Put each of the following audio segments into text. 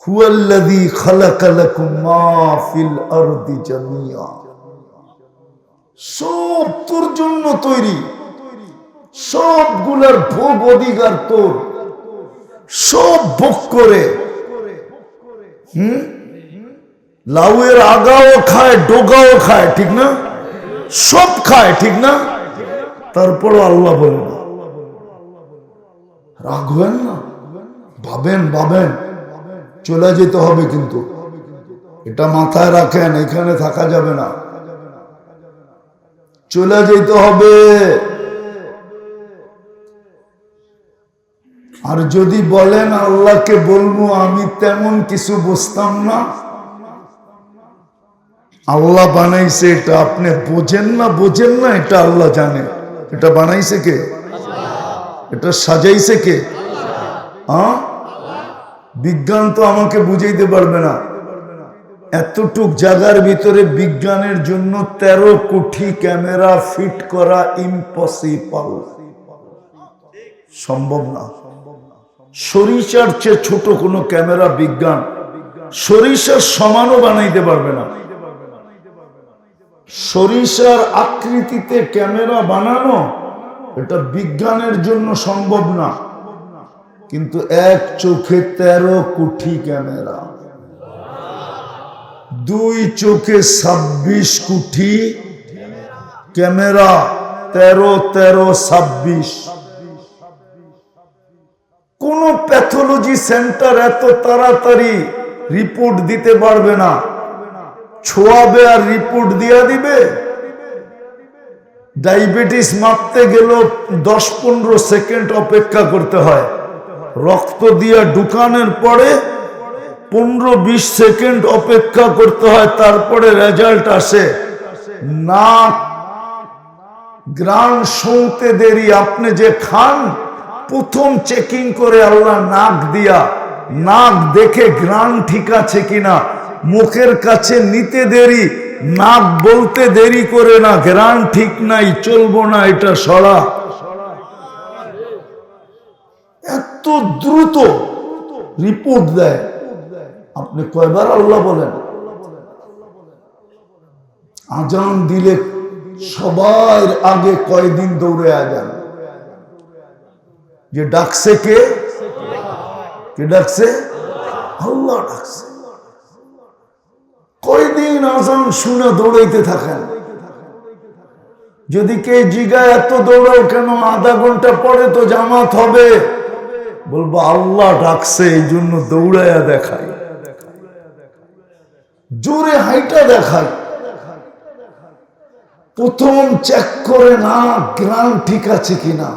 হুয়াল্লাযী খালাকা লাকুম মা ফিল সব তোর জন্য তৈরি। সবগুলার ভোগ অধিকার তোর। সব ভোগ করে। হুম? লাউয়ের আগাও খায়, ডোগাও খায়, ঠিক না? সব খায়, ঠিক না? তারপরও আল্লাহ বলে না। রাখবেন না? ভাবেন ভাবেন। চলে যেতে হবে কিন্তু। এটা মাথায় রাখেন, এখানে থাকা যাবে না। চলে যেতে হবে। আর যদি বলেন, আল্লাহকে বলব, আমি তেমন কিছু বুঝতাম না। আল্লাহ বানাইছে এটা, আপনি বোঝেন না বোঝেন না, এটা আল্লাহ জানে। এটা বানাইছে কে? এটা সাজাইছে কে? হ্যাঁ বিজ্ঞান তো আমাকে বুঝাইতে পারবে না। এতটুক জায়গার ভিতরে বিজ্ঞানের জন্য তেরো কোটি ক্যামেরা ফিট করা ইম্পসিবল সম্ভব না। সরিষার চেয়ে ছোট কোনো ক্যামেরা বিজ্ঞান সরিষার সমানও বানাইতে পারবে না। সরিষার আকৃতিতে ক্যামেরা বানানো এটা বিজ্ঞানের জন্য সম্ভব না। কিন্তু এক চোখে তেরো কোটি ক্যামেরা। দুই চোখে ছাব্বিশ কোটি ক্যামেরা, তেরো তেরো, ছাব্বিশ। কোন প্যাথোলজি সেন্টার এত তাড়াতাড়ি রিপোর্ট দিতে পারবে না। ছোয়াবে আর রিপোর্ট দিয়া দিবে। ডায়াবেটিস মাপতে গেলেও দশ পনেরো সেকেন্ড অপেক্ষা করতে হয়। রক্ত দিয়া ঢুকানোর পরে পনেরো বিশ সেকেন্ড অপেক্ষা করতে হয়, তারপরে রেজাল্ট আসে। নাক গ্রান শুনতে দেরি, আপনি যে খান, প্রথম চেকিং করে আল্লাহ নাক দিয়া, নাক দেখে গ্রান ঠিক আছে কিনা, মুখের কাছে নিতে দেরি, নাক বলতে দেরি করে না গ্রান ঠিক নাই, চলবো না এটা সরা। দ্রুত রিপোর্ট দেয়। আপনি কয়বার আল্লাহ বলেন? আজান দিলে সবার আগে কয়দিন দৌড়ে আজান? যে ডাকছে কে? কে ডাকছে? আল্লাহ ডাকছে। কয়দিন আজান শুনে দৌড়াইতে থাকেন? যদি কে জিগায় এত দৌড়াও কেন? আধা ঘণ্টা পরে তো জামাত হবে। বলব, আল্লাহ ডাকছে, এই জন্য দৌড়াইয়া দেখাই। জোরে হাইটা দেখাই। প্রথম চেক করে না, গ্রাম ঠিক আছে কিনা।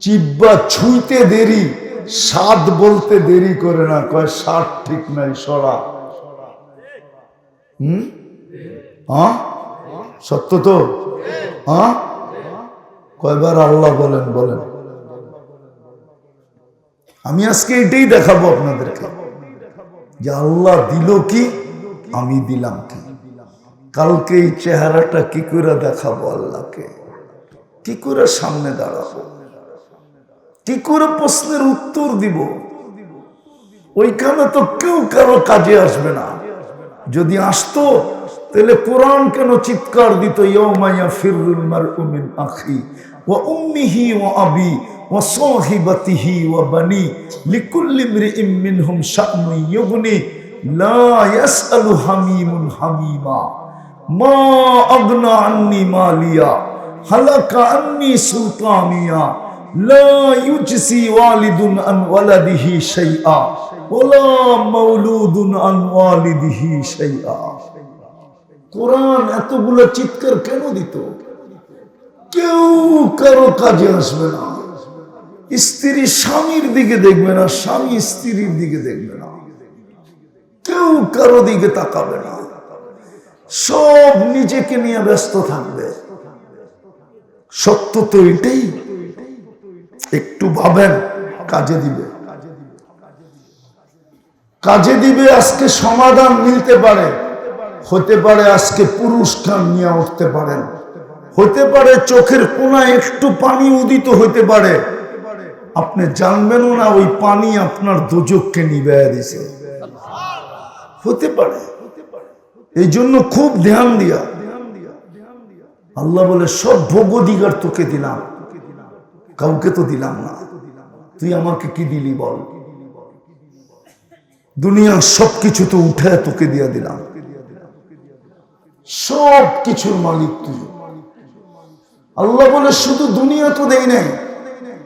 জিব্বা ছুঁইতে দেরি স্বাদ বলতে দেরি করে না, কয় স্বাদ ঠিক নাই, সরা। হম? হ্যাঁ? সত্য তো? হ্যাঁ? কয়বার আল্লাহ বলেন বলেন। আমি আজকে এটাই দেখাবো আপনাদেরকে। যে আল্লাহ দিল কি, আমি দিলাম কি। কালকে এই চেহারাটা কি করে দেখাবো আল্লাহকে? কি করে সামনে দাঁড়াবো? কি করে প্রশ্নের উত্তর দিব? ওইখানে তো কেউ কারও কাজে আসবে না। যদি আসতো, তাহলে কোরআন কেন চিৎকার দিত ইয়মাইয়া ফিরুল মারউ মিন আখি ওয়া উম্মিহি ও আবি ওয়া বানি লিকুল্লি ইমরিইম মিনহুম শা'নুন ইউগনি লা ইয়াসআলু হামিমুন হামিমা মা আগনা আন্নি মালিয়া হালাকা আন্নি সুলতানিয়া লা ইউজসি ওয়ালিদুন আন ওয়ালাদিহি শাইআ ওয়ালা মাউলুদুন আন ওয়ালিদিহি শাইআ কোরআন এতগুলো চিৎকার কেন দিত? কেউ কারও কাজে আসবে না। স্ত্রী স্বামীর দিকে দেখবে না, স্বামী স্ত্রীর দিকে দেখবে না। কেউ কারও দিকে তাকাবে না। সব নিজেকে নিয়ে ব্যস্ত থাকবে। সত্য তো এটাই। একটু ভাবেন, কাজে দিবে। কাজে দিবে, আজকে সমাধান মিলতে পারে। হতে পারে আজকে পুরস্কার নিয়ে উঠতে পারেন। হতে পারে চোখের কোনায় একটু পানি উদিত হইতে পারে। আপনি জানবেনও না, ওই পানি আপনার দুজককে নিবে দিছে হতে পারে। এই জন্য খুব ধ্যান দিয়া। আল্লাহ বলে, সব ভোগ অধিকার তোকে দিলাম। কাউকে তো দিলাম না। তুই আমাকে কি দিলি বল? দুনিয়ার সব কিছু তো উঠে তোকে দিয়া দিলাম। সব কিছুর মালিক তুই। আল্লাহ বলে, শুধু দুনিয়া তো দেই নাই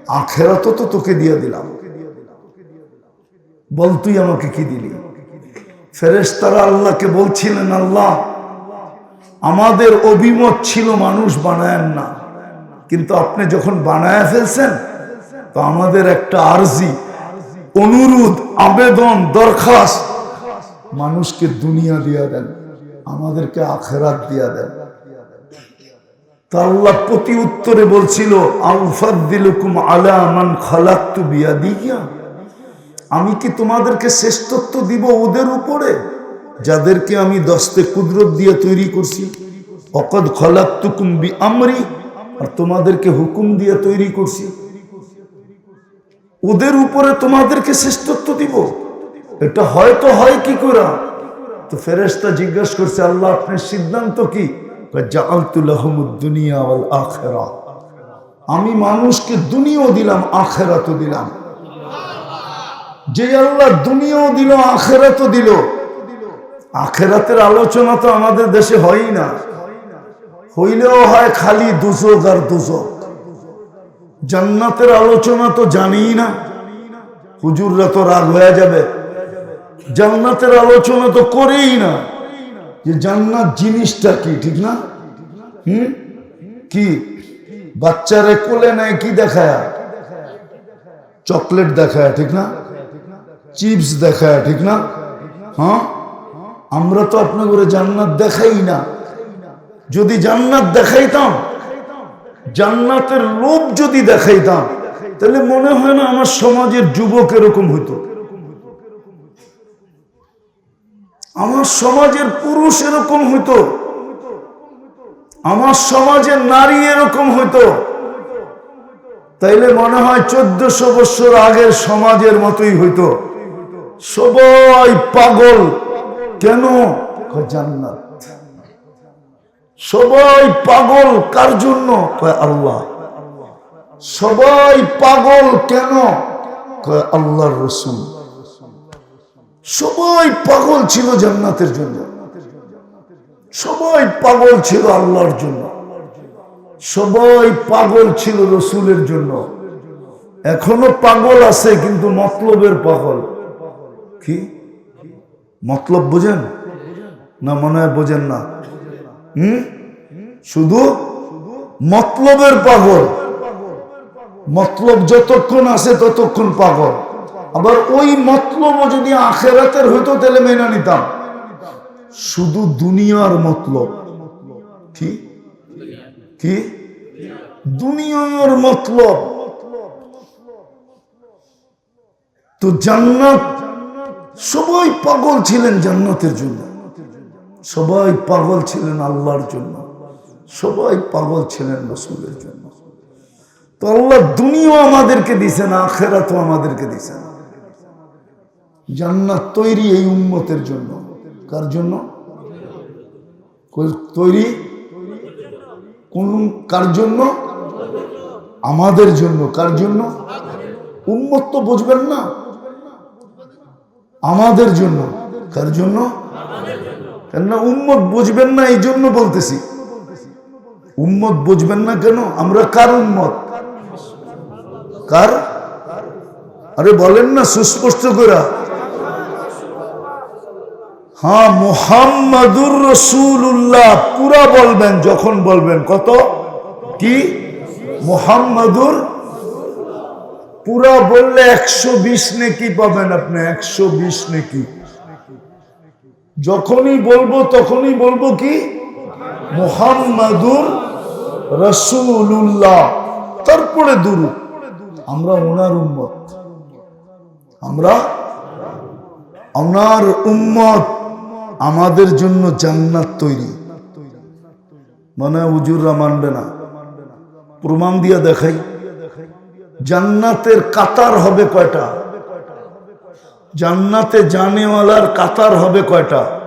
আখেরা তো তোকে দিয়ে দিলাম। বল তুই আমাকে কি দিলি? ফেরেশতারা আল্লাহকে বলছিলেন, আল্লাহ, আমাদের অভিমত ছিল মানুষ বানায়েন না। কিন্তু আপনি যখন বানায় ফেলছেন, তো আমাদের একটা আরজি, অনুরোধ, আবেদন, দরখাস্ত, মানুষকে দুনিয়া দিয়া দেন, আমাদেরকে আখেরাত দিয়া দেন। তা আল্লাহ প্রতি উত্তরে বলছিল আলা খালাক্তু বিয়াদিয়া আমি কি তোমাদেরকে শ্রেষ্ঠত্ব দিব ওদের উপরে, যাদেরকে আমি দস্তে কুদরত দিয়ে তৈরি করছি? অকদ খলাক্তুকুম বি আমরি আর তোমাদেরকে হুকুম দিয়ে তৈরি করছি। ওদের উপরে তোমাদেরকে শ্রেষ্ঠত্ব দিব। এটা হয়তো হয় কি করে? তো ফেরেশতা জিজ্ঞেস করছে, আল্লাহ, আপনার সিদ্ধান্ত কি? দুনিয়া আখেরা আমি মানুষকে দুনিয়াও দিলাম, আখেরাতও দিলাম। যে আল্লাহ দুনিয়াও দিল, আখেরাতও দিল। আখেরাতের আলোচনা তো আমাদের দেশে হয়ই না। হইলেও হয় খালি দুজক আর দুজক। জান্নাতের আলোচনা তো জানিই না। হুজুররা তো রাগ হয়ে যাবে। জান্নাতের আলোচনা তো করেই না। যে জান্নাত জিনিসটা কি, ঠিক না? হুম? কি? বাচ্চারে কোলে নেয় কি দেখায়? চকলেট দেখায়, ঠিক না? চিপস দেখায়, ঠিক না? হ্যাঁ? আমরা তো আপনার করে জান্নাত দেখাই না। যদি জান্নাত দেখাইতাম, জান্নাতের লোভ যদি দেখাইতাম, তাহলে মনে হয় না আমার সমাজের যুবক এরকম হইতো। আমার সমাজের পুরুষ এরকম হইতো। আমার সমাজের নারী এরকম হইতো। তাইলে মনে হয় চোদ্দশো বছর আগের সমাজের মতোই হইতো। সবাই পাগল। কেন? জান্নাত। সবাই পাগল কার জন্য? আল্লাহ। সবাই পাগল কেন? আল্লাহর রসুল। সবাই পাগল ছিল জান্নাতের জন্য। সবাই পাগল ছিল আল্লাহর জন্য। সবাই পাগল ছিল রসুলের জন্য। এখনও পাগল আছে, কিন্তু মতলবের পাগল। কি? মতলব বোঝেন? না মনে হয় বোঝেন না। হম? শুধু মতলবের পাগল। মতলব যতক্ষণ আছে ততক্ষণ পাগল। আবার ওই মতলব যদি আখেরাতের হইতো তাহলে মেনে নিতাম। শুধু দুনিয়ার মতলব। কি? কি? দুনিয়ার মতলব। তো জান্নাত, সবাই পাগল ছিলেন জান্নাতের জন্য। সবাই পাগল ছিলেন আল্লাহর জন্য। সবাই পাগল ছিলেন রসুলের জন্য। তো আল্লাহ দুনিয়াও আমাদেরকে দিছেন আখেরা তো আমাদেরকে দিছেন জান্নাত তৈরি এই উন্মতের জন্য। কার জন্য? তৈরি? কোন কার জন্য? আমাদের জন্য। কার জন্য? উন্মত তো বুঝবেন না। আমাদের জন্য। কার জন্য? কেননা উম্মত বুঝবেন না, এই জন্য বলতেছি। উম্মত বুঝবেন না কেন? আমরা কার উম্মত? কার? আরে বলেন না, সুস্পষ্ট করে হ্যাঁ মোহাম্মদুর রসুল্লাহ পুরা বলবেন, যখন বলবেন, কত? কি? মোহাম্মদুর? পুরা বললে একশো বিশ নেকি পাবেন আপনি, একশো বিশ নেকি। যখনই বলব, তখনই বলব কি? মোহাম্মদুর রসুল্লাহ তারপরে দুরু আমরা ওনার উম্মত। আমরা ওনার উম্মত। আমাদের জন্য জান্নাত তৈরি। মানে উজুররা মানবে না। প্রমাণ দিয়া দেখাই। জান্নাতের কাতার হবে কয়টা? জান্নাতে জানেওয়ালার কাতার হবে কয়টা?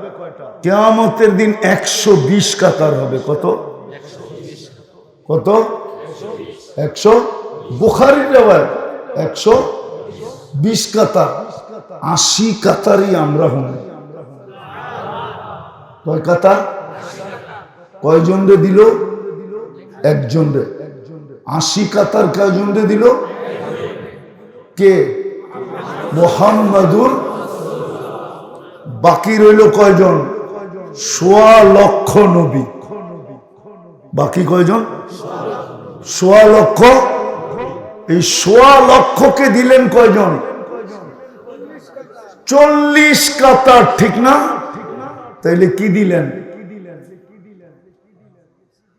কেয়ামতের দিন একশো বিশ কাতার হবে। কত? কত? একশো? বুখারির রেওয়ায় একশো বিশ কাতার। আশি কাতারই আমরা হন কয় কাতার কয়জন রে দিল? একজন রে আশি কাতার কয়জন রে দিল? কে? মোহাম্মদুর। বাকি রইল কয়জন? সোয়া লক্ষ নবী। বাকি কয়জন? সোয়া লক্ষ। এই সোয়া লক্ষকে দিলেন কয়জন? চল্লিশ কাতার, ঠিক না? তাইলে কি দিলেন?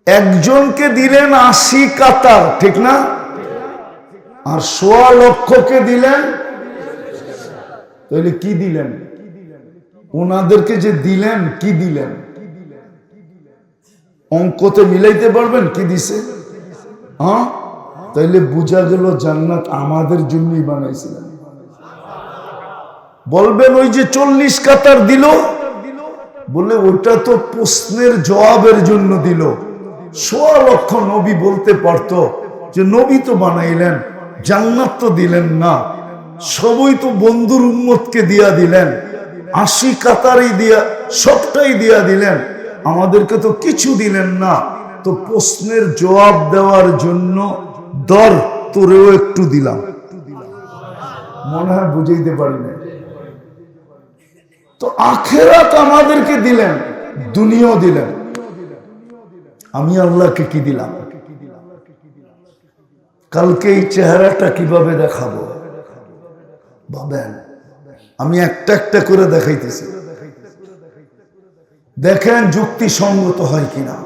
একজনকে দিলেন আশি কাতার, ঠিক না? আর সোয়া লক্ষকে দিলেন তাহলে কি দিলেন? ওনাদেরকে যে দিলেন, কি দিলেন? অঙ্কতে মিলাইতে পারবেন? কি দিছে? হ্যাঁ? তাইলে বোঝা গেল জান্নাত আমাদের জন্যই বানাইছিলেন। বলবেন ওই যে চল্লিশ কাতার দিল বলে, ওটা তো প্রশ্নের জবাবের জন্য দিল। সোয়া লক্ষ নবী বলতে পারত যে, নবী তো বানাইলেন, জান্নাত তো দিলেন না, সবই তো বন্ধুর উম্মতকে দিয়া দিলেন, আশি কাতারই দিয়া, সবটাই দিয়া দিলেন, আমাদেরকে তো কিছু দিলেন না। তো প্রশ্নের জবাব দেওয়ার জন্য দর তোরেও একটু দিলাম। মনে হয় বুঝাইতে পারি না তো আখেরাত আমাদেরকে দিলেন, দুনিয়াও দিলেন। আমি আল্লাহকে কি দিলাম? কালকে এই চেহারাটা কীভাবে দেখাবো? ভাবেন, আমি একটা একটা করে দেখাইতেছি। দেখেন যুক্তিসঙ্গত হয় কিনা।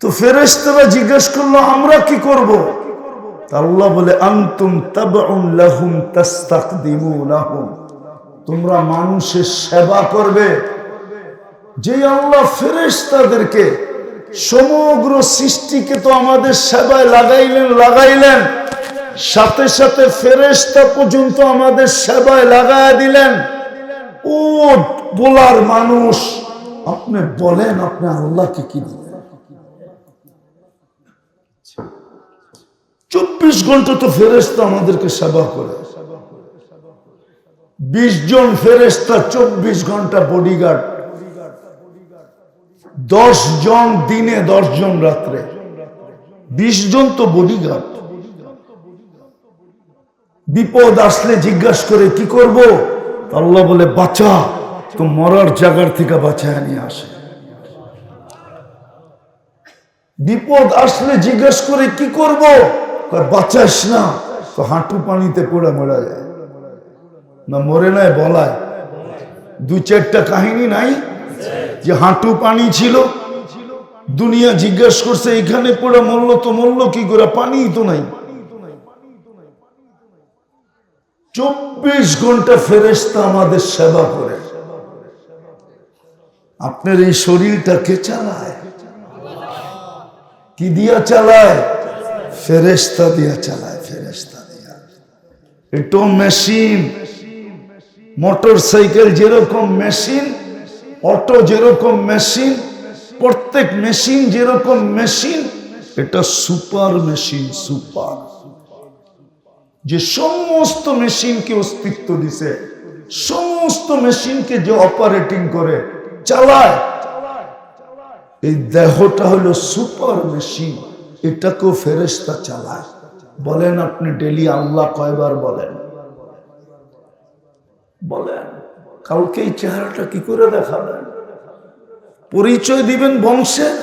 তো ফেরেশতারা জিজ্ঞেস করল, আমরা কি করব? আল্লাহ বলে, আনতুম তাবউন লাহুম তাস্তাকদিমুনাহুম। তোমরা মানুষের সেবা করবে। যে আল্লাহ ফেরেশতাদেরকে সমগ্র সৃষ্টিকে তো আমাদের সেবায় লাগাইলেন লাগাইলেন, সাথে সাথে ফেরেশতা পর্যন্ত আমাদের সেবায় লাগায় দিলেন। ও বলার মানুষ, আপনি বলেন, আপনি আল্লাহকে কি দিলেন চব্বিশ ঘণ্টা তো ফেরেস্তা আমাদেরকে সেবা করে। বিশ জন ফেরেস্তা চব্বিশ ঘণ্টা বডিগার্ড দশ জন দিনে, দশ জন রাত্রে। বিশ জন তো বডিগার্ড বিপদ আসলে জিজ্ঞাসা করে কি করব? আল্লাহ বলে, বাঁচা, তো মরার জায়গার থেকে বাঁচায় নিয়ে আসে। বিপদ আসলে জিজ্ঞেস করে কি করব? বাঁচাস না। তো হাঁটু পানিতে পড়ে মরা যায়। না মরে নাই, বলায়। দু চারটা কাহিনী নাই যে হাঁটু পানি ছিল। দুনিয়া জিজ্ঞেস করছে, এখানে পড়ে মরল তো মরল, কি করে? পানি তো নাই। চব্বিশ ঘণ্টা ফেরেস্তা আমাদের সেবা করে। আপনার এই শরীরটা কে চালায়? কি দিয়া চালায়? ফেরেস্তা দিয়া চালায় ফেরেস্তা দিয়া। এটো মেশিন। মোটর সাইকেল যেরকম মেশিন, অটো যেরকম মেশিন, প্রত্যেক মেশিন যেরকম মেশিন, এটা সুপার মেশিন, সুপার। যে সমস্ত মেশিনকে অস্তিত্ব দিছে, সমস্ত মেশিনকে যে অপারেটিং করে, চালায়। এই দেহটা হলো সুপার মেশিন, এটাকেও ফেরেস্তা চালায়। বলেন আপনি ডেলি আল্লাহ কয়বার বলেন? বলেন, কাউকে এই চেহারাটা কি করে দেখাবেন? পরিচয় দিবেন বংশের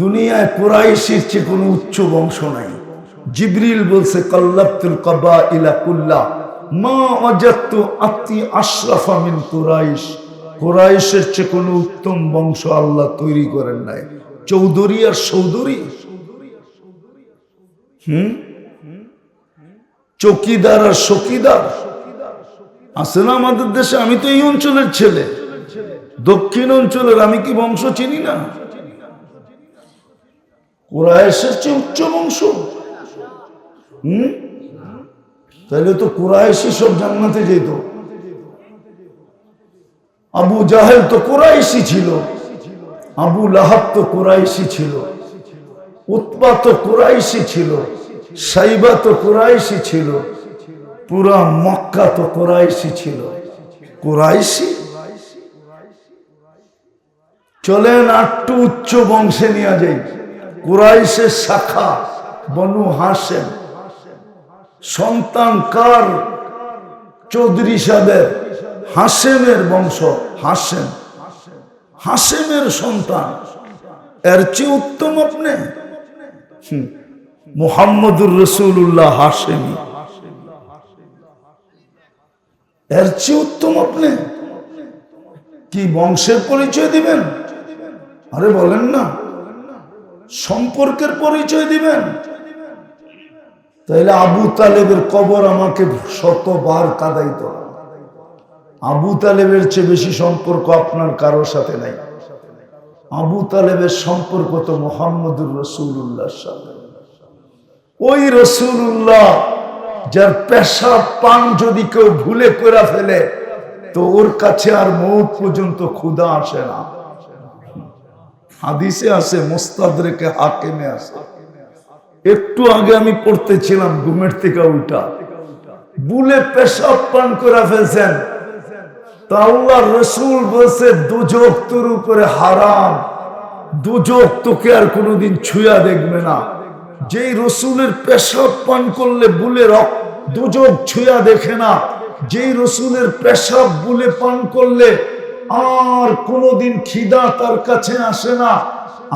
দুনিয়ায় পুরাইশির চেয়ে কোনো উচ্চ বংশ নাই। জিবরিল বলছে, কল্লাবতুল কবা ইলা কুল্লা, মা অজাত্তু আত্মি আশরাফা মিন কুরাইশ। কুরাইশের চেয়ে কোনো উত্তম বংশ আল্লাহ তৈরি করেন নাই। চৌধুরী আর সৌদরি হুম? চৌকিদার আর সকিদার? আছে না আমাদের দেশে, আমি তো এই অঞ্চলের ছেলে। দক্ষিণ অঞ্চলের, আমি কি বংশ চিনি না? কুরাইশের চেয়ে উচ্চ বংশ। হুম? তাহলে তো কুরাইশি সব জান্নাতে যেত। আবু জাহেল তো কুরাইশি ছিল। আবু লাহাব তো কুরাইশি ছিল। উৎপা তো কুরাইশি ছিল। সাইবা তো কুরাইশি ছিল। পুরা মক্কা তো কুরাইশি ছিল। কুরাইশি? চলেন আটটু উচ্চ বংশে নিয়ে যাই। কুরাইশের শাখা বনু হাসেন সন্তান কার? চৌধুরী সাহেবের। হাসেমের বংশ হাসেম হাসেমের সন্তান। এর চেয়ে উত্তম আপনি? হুম, মুহাম্মদুর রসুল্লাহ হাসেমি এর চেয়ে উত্তম আপনি। কি বংশের পরিচয় দিবেন? আরে বলেন না। সম্পর্কের পরিচয় দিবেন। তাইলে আবু তালেবের কবর আমাকে শতবার কাদাইত। আবু তালেবের চেয়ে বেশি সম্পর্ক আপনার কারোর সাথে নাই। আবু তালেবের সম্পর্ক তো মোহাম্মদুর রসুল্লাহর সাথে। ওই রসুল্লাহ যার পেশা পান যদি কেউ ভুলে করে ফেলে, তো ওর কাছে আর মৌত পর্যন্ত ক্ষুধা আসে না। হাদিসে আছে, মোস্তাদ রেখে হাকেমে আসে একটু আগে আমি পড়তেছিলাম ঘুমের থেকে উল্টা বুলে পেশাব পান করে ফেলছেন। তা আল্লাহ রসুল বলছে, দুজক তোর উপরে হারাম। দুজক তোকে আর কোনোদিন ছুঁয়া দেখবে না। যেই রসুলের পেশাব পান করলে বুলে রক্ত দুজক ছুঁয়া দেখে না, যেই রসুলের পেশাব বুলে পান করলে আর কোনোদিন খিদা তার কাছে আসে না।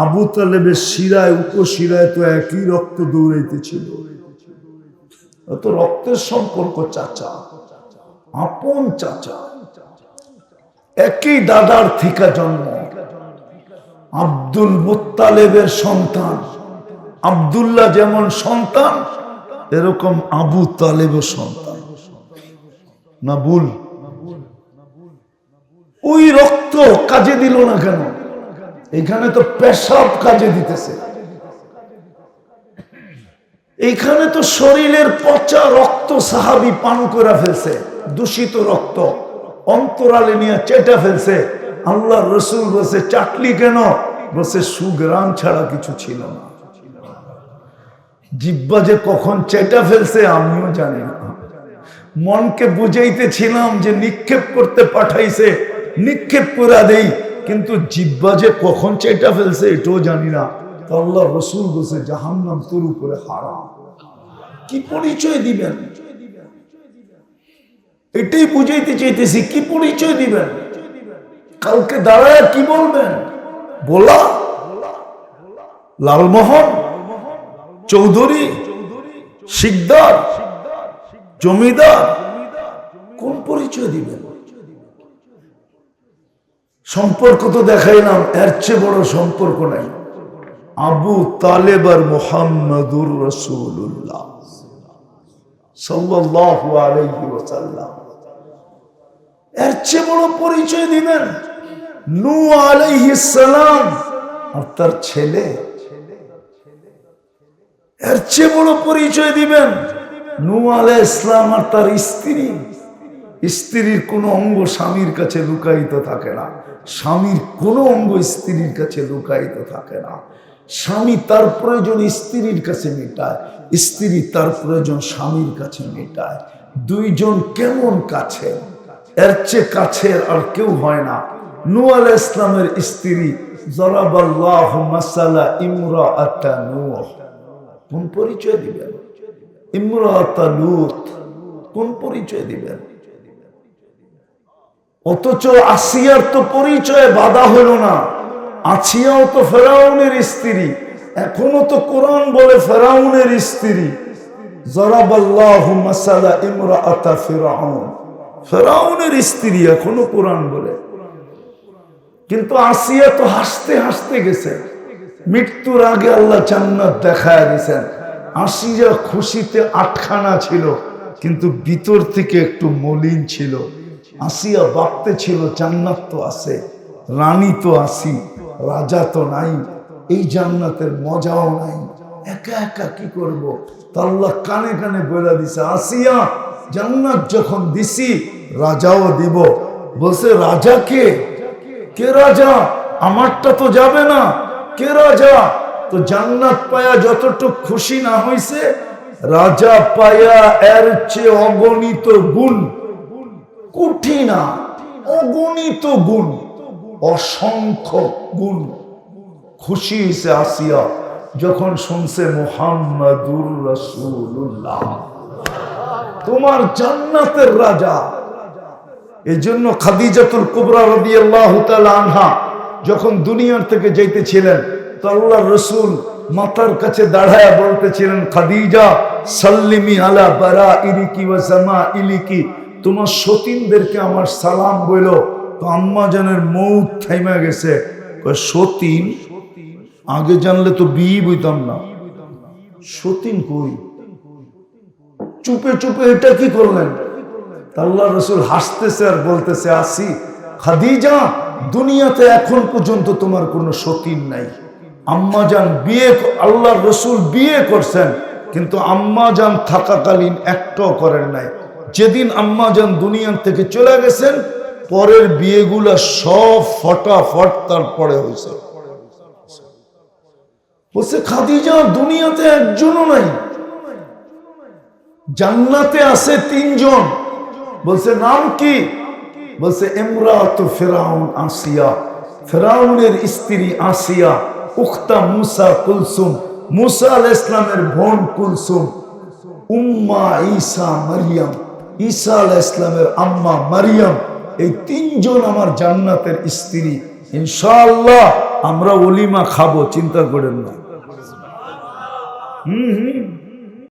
আবু তালেবের শিরায়, উপশিরায় তো একই রক্ত দৌড়াইতেছিল। তো রক্তের সম্পর্ক, চাচা, আপন চাচা, একই দাদার থিকা জন্ম। আব্দুল মুত্তালেবের সন্তান। আব্দুল্লাহ যেমন সন্তান, এরকম আবু তালেবও সন্তান। না ভুল? ওই রক্ত কাজে দিল না কেন? এখানে তো পেশাব কাজে দিতেছে। এখানে তো শরীরের পচা রক্ত সাহাবি পান করে ফেলছে, দূষিত রক্ত। অন্তরালে নিয়ে চেটে ফেলছে। আল্লাহ রসুল বসে চাটলি কেন? বসে সুগ্রাম ছাড়া কিছু ছিল না। জিব্বা যে কখন চেটা ফেলছে আমিও জানি না। মনকে বুঝাইতেছিলাম যে নিক্ষেপ করতে পাঠাইছে, নিক্ষেপ করে দেই, কিন্তু জিব্বা যে কখন চেটা ফেলছে এটাও জানি না। আল্লাহ রসুল বসে জাহান্নাম তোর উপরে হারাম। কি পরিচয় দিবেন? এটাই বুঝাইতে চাইতেছি, কি পরিচয় দিবেন? কালকে দাঁড়ায় কি বলবেন? বলা? লালমোহন? চৌধুরী, শিকদার, জমিদার, কোন পরিচয় দিবেন? সম্পর্ক তো দেখাই দেখাইলাম, এর চেয়ে বড় সম্পর্ক নাই। আবু তালেব আর মোহাম্মদুর রসুল্লাহ এর চেয়ে বড় পরিচয় দিবেন আলাইহিস সালাম আর তার ছেলে এর চেয়ে বড় পরিচয় দিবেন নূ আলাই ইসলাম আর তার স্ত্রী। স্ত্রীর কোনো অঙ্গ স্বামীর কাছে লুকায়িত থাকে না। স্বামীর কোনো অঙ্গ স্ত্রীর কাছে লুকায়িত থাকে না। স্বামী তার প্রয়োজন স্ত্রীর কাছে মেটায়, স্ত্রী তার প্রয়োজন স্বামীর কাছে মেটায়। দুইজন কেমন কাছে? এর চেয়ে কাছের আর কেউ হয় না। নূ আলাহ ইসলামের স্ত্রী, জরাবাল্লাহ মাসালা ইমরা আত্মা নূহ। কোন পরিচয় দিবেন? ইমরা আত্মা লুত, কোন পরিচয় দিবেন? অথচ আসিয়ার তো পরিচয় বাধা হলো না। আছিয়াও তো ফেরাউনের স্ত্রী, এখনও তো কোরআন বলে ফেরাউনের স্ত্রী। স্ত্রী এখনও কোরআন বলে। কিন্তু আসিয়া তো হাসতে হাসতে গেছে। মৃত্যুর আগে আল্লাহ জান্নাত দেখায় দিয়েছেন। আসিয়া খুশিতে আটখানা ছিল, কিন্তু ভিতর থেকে একটু মলিন ছিল। আসিয়া বাপতে ছিল, জান্নাত তো আছে, রানী তো আসি রাজা তো নাই, এই জান্নাতের মজাও নাই। একা একা কি করব? তা আল্লাহ কানে কানে বলে দিছে, আসিয়া জান্নাত যখন দিছি, রাজাও দিব। বলছে, রাজা কে? কে রাজা? আমারটা তো যাবে না। কে রাজা? তো জান্নাত পায়া যতটুক খুশি না হইছে, রাজা পায়া এর চেয়ে অগণিত গুণ কুঠি না অগণিত গুণ, অসংখ্য গুণ। খুশি হয়েছে আসিয়া যখন শুনছে মোহাম্মদুর রসুল্লাহ তোমার জান্নাতের রাজা। এই জন্য খাদিজাতুল কুবরা রবি আল্লাহ আনহা যখন দুনিয়ার থেকে যাইতেছিলেন, তো আল্লাহ রসুল মাতার কাছে দাঁড়ায় বলতেছিলেন, খাদিজা, সাল্লিমি আলা বারা ইরিকি ওয়া জামা ইলিকি তোমার সতীনদেরকে আমার সালাম বইল। তো আম্মা জানের মৌত থাইমা গেছে। সতীন? আগে জানলে তো বিয়ে বইতাম না। সতীন কই? চুপে চুপে এটা কি করলেন? আল্লাহ রসুল হাসতেছে আর বলতেছে, আসি, খাদিজা দুনিয়াতে এখন পর্যন্ত তোমার কোনো সতীন নাই। আম্মাজান বিয়ে আল্লাহ রসুল বিয়ে করছেন, কিন্তু আম্মাজান থাকাকালীন একটাও করেন নাই। যেদিন আম্মাজান দুনিয়ার থেকে চলে গেছেন, পরের বিয়েগুলা সব ফটাফট তারপরে হয়েছে। বলছে, খাদিজা, দুনিয়াতে একজনও নাই। জান্নাতে আছে তিনজন। বলছে, নাম কি? বলছে ইমরাত ফেরাউন আসিয়া, ফেরাউনের স্ত্রী আসিয়া, উখতা মুসা কুলসুম, মুসা আল ইসলামের বোন কুলসুম, উম্মা ঈসা মারিয়াম, ঈসা আল ইসলামের আম্মা মারিয়াম, এই তিনজন আমার জান্নাতের স্ত্রী। ইনশাআল্লাহ আমরা অলিমা খাব, চিন্তা করেন না। হুম হুম।